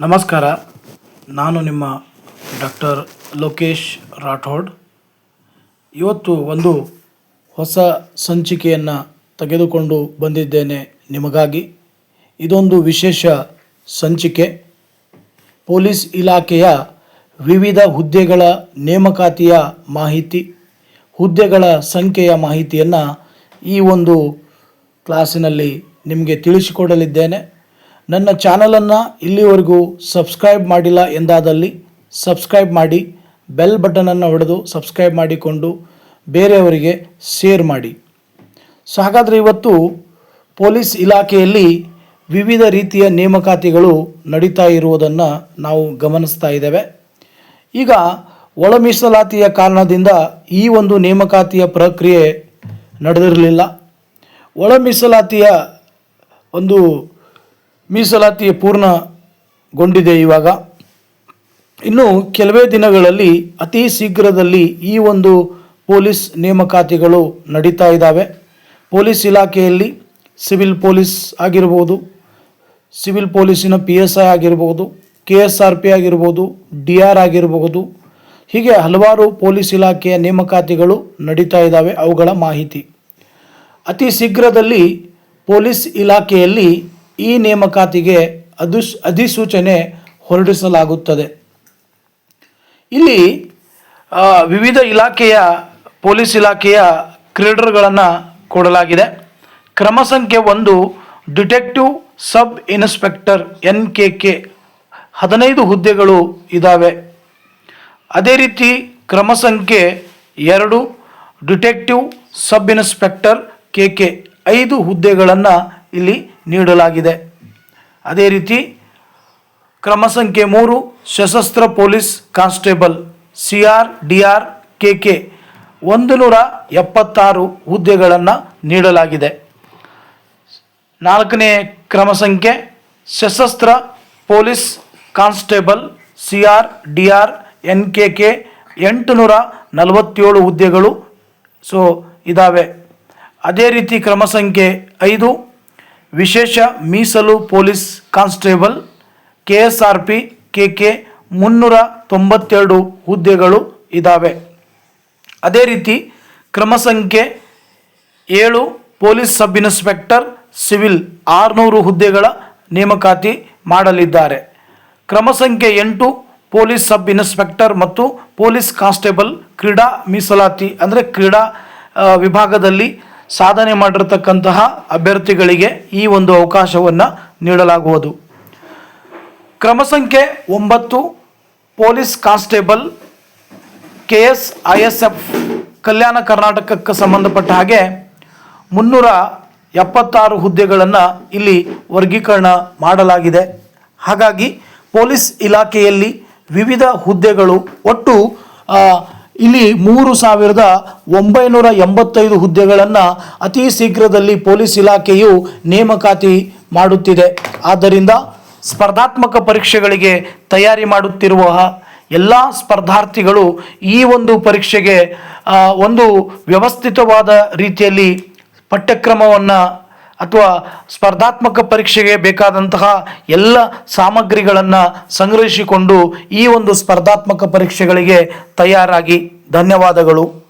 ನಮಸ್ಕಾರ. ನಾನು ನಿಮ್ಮ ಡಾಕ್ಟರ್ ಲೋಕೇಶ್ ರಾಠೋಡ್. ಇವತ್ತು ಒಂದು ಹೊಸ ಸಂಚಿಕೆಯನ್ನು ತೆಗೆದುಕೊಂಡು ಬಂದಿದ್ದೇನೆ ನಿಮಗಾಗಿ. ಇದೊಂದು ವಿಶೇಷ ಸಂಚಿಕೆ. ಪೊಲೀಸ್ ಇಲಾಖೆಯ ವಿವಿಧ ಹುದ್ದೆಗಳ ನೇಮಕಾತಿಯ ಮಾಹಿತಿ, ಹುದ್ದೆಗಳ ಸಂಖ್ಯೆಯ ಮಾಹಿತಿಯನ್ನು ಈ ಒಂದು ಕ್ಲಾಸಿನಲ್ಲಿ ನಿಮಗೆ ತಿಳಿಸಿಕೊಡಲಿದ್ದೇನೆ. ನನ್ನ ಚಾನಲನ್ನು ಇಲ್ಲಿವರೆಗೂ ಸಬ್ಸ್ಕ್ರೈಬ್ ಮಾಡಿಲ್ಲ ಎಂದಾದಲ್ಲಿ ಸಬ್ಸ್ಕ್ರೈಬ್ ಮಾಡಿ, ಬೆಲ್ ಬಟನನ್ನು ಹೊಡೆದು ಸಬ್ಸ್ಕ್ರೈಬ್ ಮಾಡಿಕೊಂಡು ಬೇರೆಯವರಿಗೆ ಶೇರ್ ಮಾಡಿ. ಸೊ ಹಾಗಾದರೆ ಇವತ್ತು ಪೊಲೀಸ್ ಇಲಾಖೆಯಲ್ಲಿ ವಿವಿಧ ರೀತಿಯ ನೇಮಕಾತಿಗಳು ನಡೀತಾ ಇರುವುದನ್ನು ನಾವು ಗಮನಿಸ್ತಾ ಇದ್ದೇವೆ. ಈಗ ಒಳ ಮೀಸಲಾತಿಯ ಕಾರಣದಿಂದ ಈ ಒಂದು ನೇಮಕಾತಿಯ ಪ್ರಕ್ರಿಯೆ ನಡೆದಿರಲಿಲ್ಲ. ಒಳ ಮೀಸಲಾತಿಯ ಒಂದು ಮೀಸಲಾತಿ ಪೂರ್ಣಗೊಂಡಿದೆ ಇವಾಗ. ಇನ್ನು ಕೆಲವೇ ದಿನಗಳಲ್ಲಿ ಅತಿ ಶೀಘ್ರದಲ್ಲಿ ಈ ಒಂದು ಪೊಲೀಸ್ ನೇಮಕಾತಿಗಳು ನಡೀತಾ ಇದ್ದಾವೆ. ಪೊಲೀಸ್ ಇಲಾಖೆಯಲ್ಲಿ ಸಿವಿಲ್ ಪೊಲೀಸ್ ಆಗಿರ್ಬೋದು, ಸಿವಿಲ್ ಪೊಲೀಸಿನ ಪಿ ಎಸ್ ಐ ಆಗಿರ್ಬೋದು, ಕೆ ಎಸ್ ಆರ್ ಪಿ ಆಗಿರ್ಬೋದು, ಡಿ ಆರ್ ಆಗಿರಬಹುದು ಹೀಗೆ ಹಲವಾರು ಪೊಲೀಸ್ ಇಲಾಖೆಯ ನೇಮಕಾತಿಗಳು ನಡೀತಾ ಇದ್ದಾವೆ ಅವುಗಳ ಮಾಹಿತಿ. ಅತಿ ಶೀಘ್ರದಲ್ಲಿ ಪೊಲೀಸ್ ಇಲಾಖೆಯಲ್ಲಿ ಈ ನೇಮಕಾತಿಗೆ ಅಧಿಸೂಚನೆ ಹೊರಡಿಸಲಾಗುತ್ತದೆ. ಇಲ್ಲಿ ವಿವಿಧ ಇಲಾಖೆಯ, ಪೊಲೀಸ್ ಇಲಾಖೆಯ ಕ್ರೀಡರ್ಗಳನ್ನು ಕೊಡಲಾಗಿದೆ. ಕ್ರಮ ಸಂಖ್ಯೆ ಒಂದು, detective sub inspector N K K ಹದಿನೈದು ಹುದ್ದೆಗಳು ಇದ್ದಾವೆ ಅದೇ ರೀತಿ ಕ್ರಮ ಸಂಖ್ಯೆ ಎರಡು, detective sub inspector K K. ಐದು ಹುದ್ದೆಗಳನ್ನು ಇಲ್ಲಿ ನೀಡಲಾಗಿದೆ. ಅದೇ ರೀತಿ ಕ್ರಮ ಸಂಖ್ಯೆ ಮೂರು, ಸಶಸ್ತ್ರ police constable C R D R K K ಒಂದು ನೂರ ಎಪ್ಪತ್ತಾರು ಹುದ್ದೆಗಳನ್ನು ನೀಡಲಾಗಿದೆ. ನಾಲ್ಕನೇ ಕ್ರಮ ಸಂಖ್ಯೆ, ಸಶಸ್ತ್ರ police constable C R D R N K K ಎಂಟು ನೂರ ನಲವತ್ತೇಳು ಹುದ್ದೆಗಳು, ಸೊ ಇದ್ದಾವೆ ಅದೇ ರೀತಿ ಕ್ರಮ ಸಂಖ್ಯೆ ಐದು ವಿಶೇಷ ಮೀಸಲು police constable K S R P K K ಮುನ್ನೂರ ತೊಂಬತ್ತೆರಡು ಹುದ್ದೆಗಳು ಇದ್ದಾವೆ ಅದೇ ರೀತಿ ಕ್ರಮ ಸಂಖ್ಯೆ ಏಳು, ಪೊಲೀಸ್ ಸಬ್ ಇನ್ಸ್ಪೆಕ್ಟರ್ ಸಿವಿಲ್ ಆರುನೂರು ಹುದ್ದೆಗಳ ನೇಮಕಾತಿ ಮಾಡಲಿದ್ದಾರೆ. ಕ್ರಮ ಸಂಖ್ಯೆ ಎಂಟು, ಪೊಲೀಸ್ ಸಬ್ ಇನ್ಸ್ಪೆಕ್ಟರ್ ಮತ್ತು ಪೊಲೀಸ್ ಕಾನ್ಸ್ಟೇಬಲ್ ಕ್ರೀಡಾ ಮೀಸಲಾತಿ ಅಂದರೆ ಕ್ರೀಡಾ ವಿಭಾಗದಲ್ಲಿ ಸಾಧನೆ ಮಾಡಿರ್ತಕ್ಕಂತಹ ಅಭ್ಯರ್ಥಿಗಳಿಗೆ ಈ ಒಂದು ಅವಕಾಶವನ್ನು ನೀಡಲಾಗುವುದು. ಕ್ರಮ ಸಂಖ್ಯೆ ಒಂಬತ್ತು, police constable K S I S F Kalyana ಕರ್ನಾಟಕಕ್ಕೆ ಸಂಬಂಧಪಟ್ಟ ಹಾಗೆ ಮುನ್ನೂರ ಎಪ್ಪತ್ತಾರು ಹುದ್ದೆಗಳನ್ನು ಇಲ್ಲಿ ವರ್ಗೀಕರಣ ಮಾಡಲಾಗಿದೆ. ಹಾಗಾಗಿ ಪೊಲೀಸ್ ಇಲಾಖೆಯಲ್ಲಿ ವಿವಿಧ ಹುದ್ದೆಗಳು ಒಟ್ಟು ಇಲ್ಲಿ ಮೂರು ಸಾವಿರದ ಒಂಬೈನೂರ ಎಂಬತ್ತೈದು ಹುದ್ದೆಗಳನ್ನು ಅತಿ ಶೀಘ್ರದಲ್ಲಿ ಪೊಲೀಸ್ ಇಲಾಖೆಯು ನೇಮಕಾತಿ ಮಾಡುತ್ತಿದೆ. ಆದ್ದರಿಂದ ಸ್ಪರ್ಧಾತ್ಮಕ ಪರೀಕ್ಷೆಗಳಿಗೆ ತಯಾರಿ ಮಾಡುತ್ತಿರುವ ಎಲ್ಲ ಸ್ಪರ್ಧಾರ್ಥಿಗಳು ಈ ಒಂದು ಪರೀಕ್ಷೆಗೆ ಒಂದು ವ್ಯವಸ್ಥಿತವಾದ ರೀತಿಯಲ್ಲಿ ಪಠ್ಯಕ್ರಮವನ್ನು ಅಥವಾ ಸ್ಪರ್ಧಾತ್ಮಕ ಪರೀಕ್ಷೆಗೆ ಬೇಕಾದಂತಹ ಎಲ್ಲ ಸಾಮಗ್ರಿಗಳನ್ನು ಸಂಗ್ರಹಿಸಿಕೊಂಡು ಈ ಒಂದು ಸ್ಪರ್ಧಾತ್ಮಕ ಪರೀಕ್ಷೆಗಳಿಗೆ ತಯಾರಾಗಿ. ಧನ್ಯವಾದಗಳು.